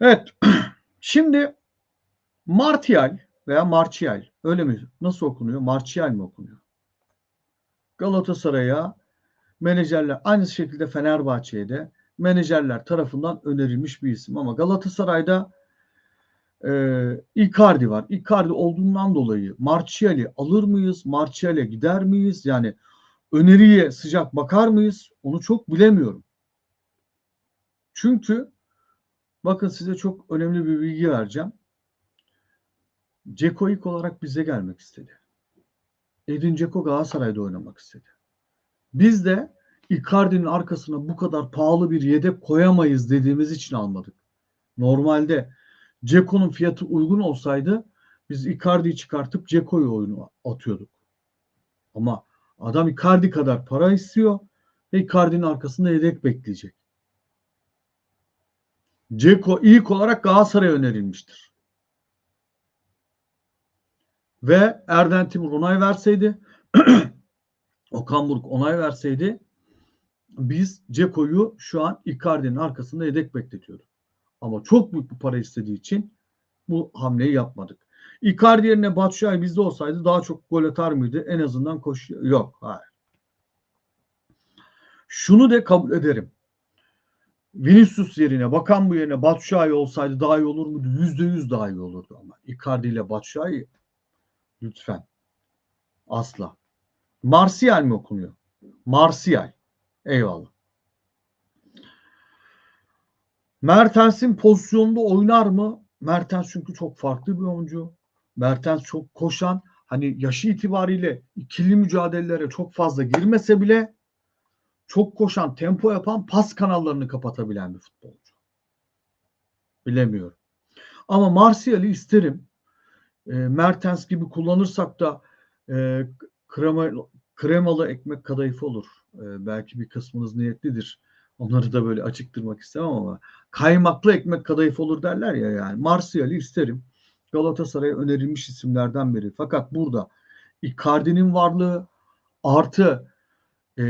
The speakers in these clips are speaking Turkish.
Evet. Şimdi Martial veya Martial öyle mi? Nasıl okunuyor? Martial mi okunuyor? Galatasaray'a menajerler aynı şekilde Fenerbahçe'ye de menajerler tarafından önerilmiş bir isim ama Galatasaray'da e, Icardi var. Icardi olduğundan dolayı Martial'i alır mıyız? Martial'e gider miyiz? Yani öneriye sıcak bakar mıyız? Onu çok bilemiyorum. Çünkü bakın size çok önemli bir bilgi vereceğim. Ceko ilk olarak bize gelmek istedi. Edin Ceko Galatasaray'da oynamak istedi. Biz de Icardi'nin arkasına bu kadar pahalı bir yedek koyamayız dediğimiz için almadık. Normalde Ceko'nun fiyatı uygun olsaydı biz Icardi'yi çıkartıp Ceko'yu oyunu atıyorduk. Ama adam Icardi kadar para istiyor ve Icardi'nin arkasında yedek bekleyecek. Ceko ilk olarak Galatasaray'a önerilmiştir. Ve Erden Timur onay verseydi Okan Buruk onay verseydi biz Ceko'yu şu an Icardi'nin arkasında yedek bekletiyorduk. Ama çok büyük bir para istediği için bu hamleyi yapmadık. Icardi yerine Batshuayi bizde olsaydı daha çok gol atar mıydı? En azından koş yok. Hayır. Şunu da kabul ederim. Vinicius yerine, Bakan bu yerine Batshuayi olsaydı daha iyi olur muydu? Yüzde yüz daha iyi olurdu ama. Icardi ile Batshuayi lütfen. Asla. Martial mi okunuyor? Martial. Eyvallah. Mertens'in pozisyonunda oynar mı? Mertens çünkü çok farklı bir oyuncu. Mertens çok koşan, hani yaşı itibariyle ikili mücadelelere çok fazla girmese bile çok koşan, tempo yapan, pas kanallarını kapatabilen bir futbolcu. Bilemiyorum. Ama Martial'i isterim. E, Mertens gibi kullanırsak da e, krema, kremalı ekmek kadayıfı olur. E, belki bir kısmınız niyetlidir. Onları da böyle açıktırmak istemem ama kaymaklı ekmek kadayıf olur derler ya yani. Martial'i isterim. Galatasaray'a önerilmiş isimlerden biri. Fakat burada Icardi'nin varlığı artı e,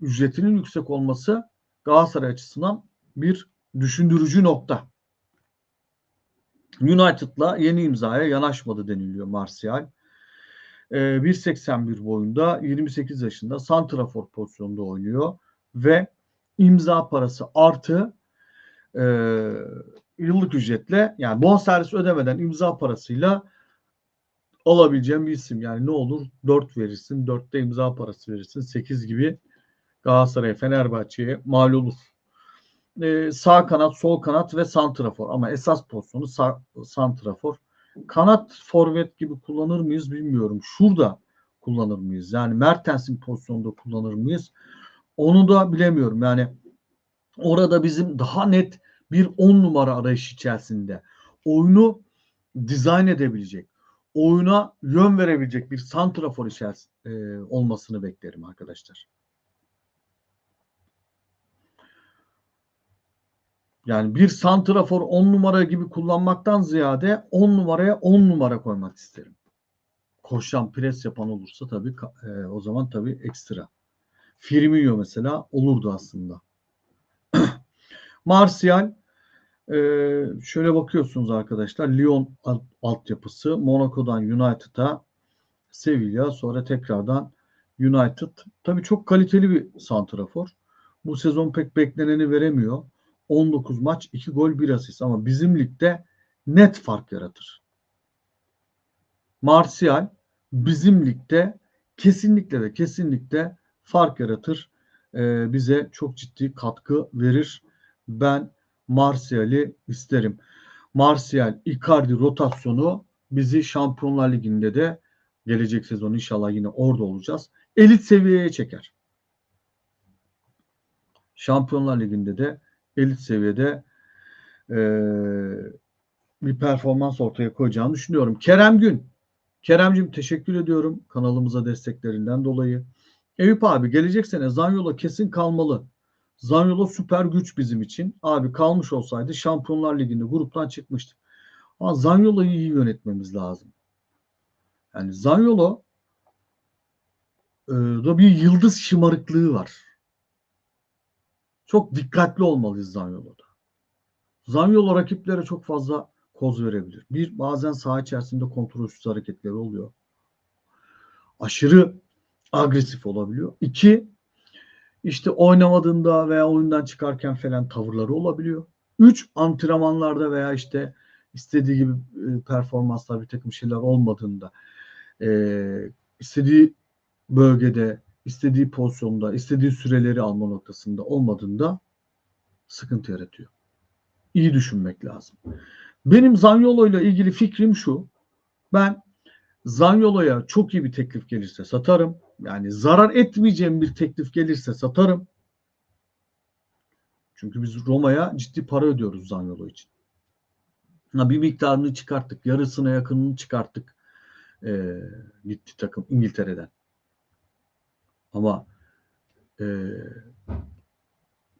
ücretinin yüksek olması Galatasaray açısından bir düşündürücü nokta. United'la yeni imzaya yanaşmadı deniliyor Martial. E, 1.81 boyunda 28 yaşında Santrafor pozisyonunda oynuyor ve imza parası artı e, yıllık ücretle yani bonservis ödemeden imza parasıyla alabileceğim bir isim. Yani ne olur 4 verirsin, 4'te imza parası verirsin, 8 gibi Galatasaray, Fenerbahçe'ye mal olur. Ee, sağ kanat, sol kanat ve santrafor ama esas pozisyonu sağ, santrafor. Kanat forvet gibi kullanır mıyız bilmiyorum. Şurada kullanır mıyız? Yani Mertens'in pozisyonunda kullanır mıyız? Onu da bilemiyorum. Yani orada bizim daha net bir on numara arayış içerisinde oyunu dizayn edebilecek, oyuna yön verebilecek bir santrafor içerisinde e, olmasını beklerim arkadaşlar. Yani bir santrafor 10 numara gibi kullanmaktan ziyade 10 numaraya 10 numara koymak isterim. Koşan, pres yapan olursa tabii e, o zaman tabii ekstra. Firmino mesela olurdu aslında. Martial e, şöyle bakıyorsunuz arkadaşlar. Lyon alt, altyapısı, Monaco'dan United'a, Sevilla sonra tekrardan United. Tabii çok kaliteli bir santrafor. Bu sezon pek bekleneni veremiyor. 19 maç 2 gol 1 asist ama bizim ligde net fark yaratır. Martial bizim ligde kesinlikle ve kesinlikle fark yaratır. Ee, bize çok ciddi katkı verir. Ben Martial'i isterim. Martial, Icardi rotasyonu bizi Şampiyonlar Ligi'nde de gelecek sezon inşallah yine orada olacağız. Elit seviyeye çeker. Şampiyonlar Ligi'nde de elit seviyede e, bir performans ortaya koyacağını düşünüyorum. Kerem Gün. Keremcim teşekkür ediyorum kanalımıza desteklerinden dolayı. Eyüp abi gelecek sene Zanyolo kesin kalmalı. Zanyolo süper güç bizim için. Abi kalmış olsaydı Şampiyonlar Ligi'nde gruptan çıkmıştık. Ama Zanyolo'yu iyi yönetmemiz lazım. Yani Zanyolo e, da bir yıldız şımarıklığı var. Çok dikkatli olmalıyız Zanyolo'da. Zanyolo rakiplere çok fazla koz verebilir. Bir, bazen saha içerisinde kontrolsüz hareketleri oluyor. Aşırı agresif olabiliyor. İki, işte oynamadığında veya oyundan çıkarken falan tavırları olabiliyor. Üç, antrenmanlarda veya işte istediği gibi e, performanslar bir takım şeyler olmadığında e, istediği bölgede, istediği pozisyonda, istediği süreleri alma noktasında olmadığında sıkıntı yaratıyor. İyi düşünmek lazım. Benim Zanyolo ile ilgili fikrim şu. Ben Zanyolo'ya çok iyi bir teklif gelirse satarım. Yani zarar etmeyeceğim bir teklif gelirse satarım. Çünkü biz Roma'ya ciddi para ödüyoruz Zanyolo için. Ha, bir miktarını çıkarttık. Yarısına yakınını çıkarttık. Ee, gitti takım İngiltere'den. Ama e,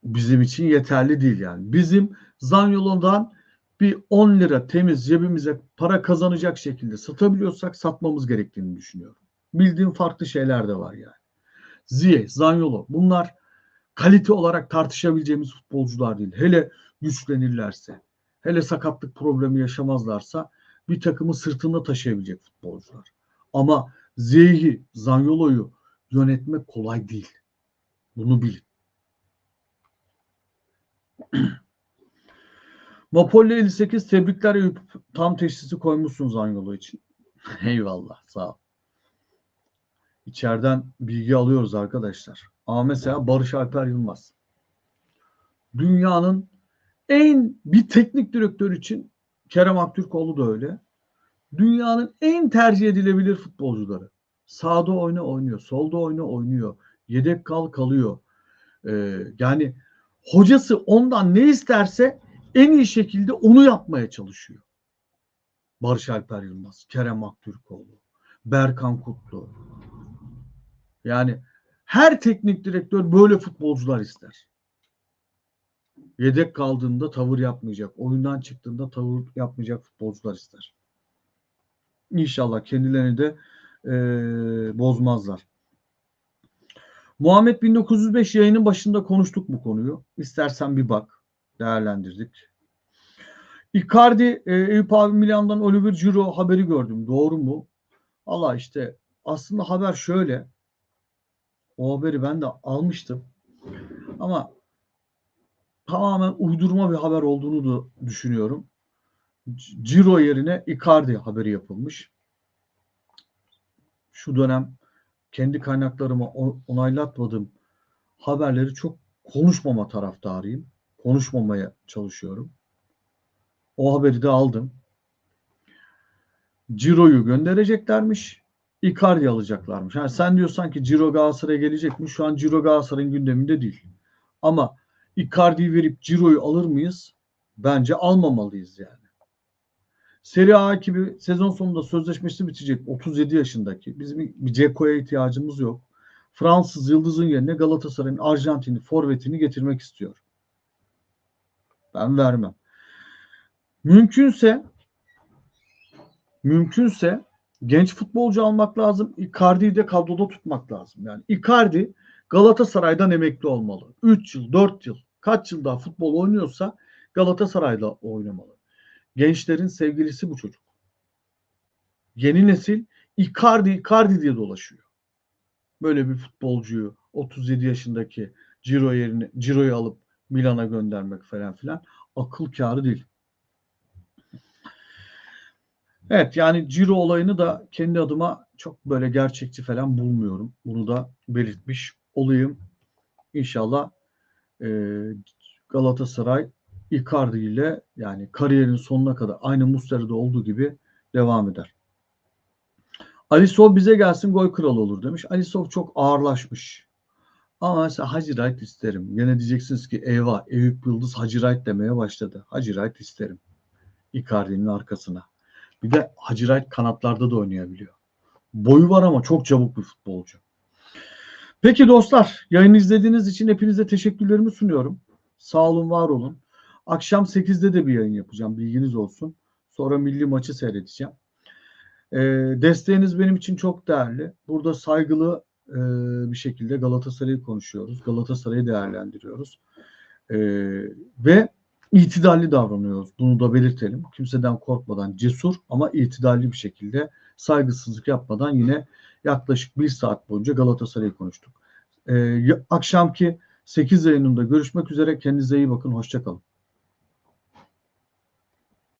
bizim için yeterli değil yani. Bizim Zanyolo'dan bir 10 lira temiz cebimize para kazanacak şekilde satabiliyorsak satmamız gerektiğini düşünüyorum. Bildiğim farklı şeyler de var yani. Ziye, Zanyolo bunlar kalite olarak tartışabileceğimiz futbolcular değil. Hele güçlenirlerse, hele sakatlık problemi yaşamazlarsa bir takımı sırtında taşıyabilecek futbolcular. Ama Ziye'yi, Zanyolo'yu yönetmek kolay değil. Bunu bilin. Napoli 58 tebrikler Eyüp. Tam teşhisi koymuşsun Zanyolo için. Eyvallah sağ ol. İçeriden bilgi alıyoruz arkadaşlar. Ama mesela Barış Alper Yılmaz. Dünyanın en bir teknik direktör için Kerem Aktürkoğlu da öyle. Dünyanın en tercih edilebilir futbolcuları. Sağda oyna oynuyor, solda oyna oynuyor. Yedek kal kalıyor. Ee, yani hocası ondan ne isterse en iyi şekilde onu yapmaya çalışıyor. Barış Alper Yılmaz, Kerem Aktürkoğlu, Berkan Kutlu. Yani her teknik direktör böyle futbolcular ister. Yedek kaldığında tavır yapmayacak, oyundan çıktığında tavır yapmayacak futbolcular ister. İnşallah kendilerini de e, bozmazlar. Muhammed 1905 yayının başında konuştuk bu konuyu. İstersen bir bak. Değerlendirdik. Icardi, e, Eyüp abi Milan'dan Oliver Giroud haberi gördüm. Doğru mu? Allah işte aslında haber şöyle. O haberi ben de almıştım. Ama tamamen uydurma bir haber olduğunu da düşünüyorum. Ciro yerine Icardi haberi yapılmış. Şu dönem kendi kaynaklarıma onaylatmadığım haberleri çok konuşmama taraftarıyım. Konuşmamaya çalışıyorum. O haberi de aldım. Ciro'yu göndereceklermiş. Icardi alacaklarmış. Yani sen diyorsan ki Ciro Galatasaray'a gelecekmiş. Şu an Ciro Galatasaray'ın gündeminde değil. Ama Icardi'yi verip Ciro'yu alır mıyız? Bence almamalıyız yani. Serie A ekibi sezon sonunda sözleşmesi bitecek 37 yaşındaki. Bizim bir Ceko'ya ihtiyacımız yok. Fransız yıldızın yerine Galatasaray'ın Arjantin'i, forvetini getirmek istiyor. Ben vermem. Mümkünse mümkünse genç futbolcu almak lazım. Icardi'yi de kadroda tutmak lazım. Yani Icardi Galatasaray'dan emekli olmalı. 3 yıl, 4 yıl, kaç yıl daha futbol oynuyorsa Galatasaray'da oynamalı. Gençlerin sevgilisi bu çocuk. Yeni nesil Icardi, Icardi diye dolaşıyor. Böyle bir futbolcuyu 37 yaşındaki Ciro yerine Ciro'yu alıp Milan'a göndermek falan filan akıl kârı değil. Evet yani Ciro olayını da kendi adıma çok böyle gerçekçi falan bulmuyorum. Bunu da belirtmiş olayım. İnşallah e, Galatasaray Icardi ile yani kariyerin sonuna kadar aynı Muslera'da olduğu gibi devam eder. Alisov bize gelsin gol kralı olur demiş. Alisov çok ağırlaşmış. Ama mesela Hacı Wright isterim. Yine diyeceksiniz ki eyvah Eyüp Yıldız Hacı Wright demeye başladı. Hacı Wright isterim. Icardi'nin arkasına. Bir de Hacı Wright kanatlarda da oynayabiliyor. Boyu var ama çok çabuk bir futbolcu. Peki dostlar yayını izlediğiniz için hepinize teşekkürlerimi sunuyorum. Sağ olun var olun. Akşam 8'de de bir yayın yapacağım bilginiz olsun. Sonra milli maçı seyredeceğim. E, desteğiniz benim için çok değerli. Burada saygılı e, bir şekilde Galatasaray'ı konuşuyoruz. Galatasaray'ı değerlendiriyoruz. E, ve itidalli davranıyoruz. Bunu da belirtelim. Kimseden korkmadan cesur ama itidalli bir şekilde saygısızlık yapmadan yine yaklaşık bir saat boyunca Galatasaray'ı konuştuk. Ee, akşamki 8 yayınında görüşmek üzere. Kendinize iyi bakın. Hoşçakalın.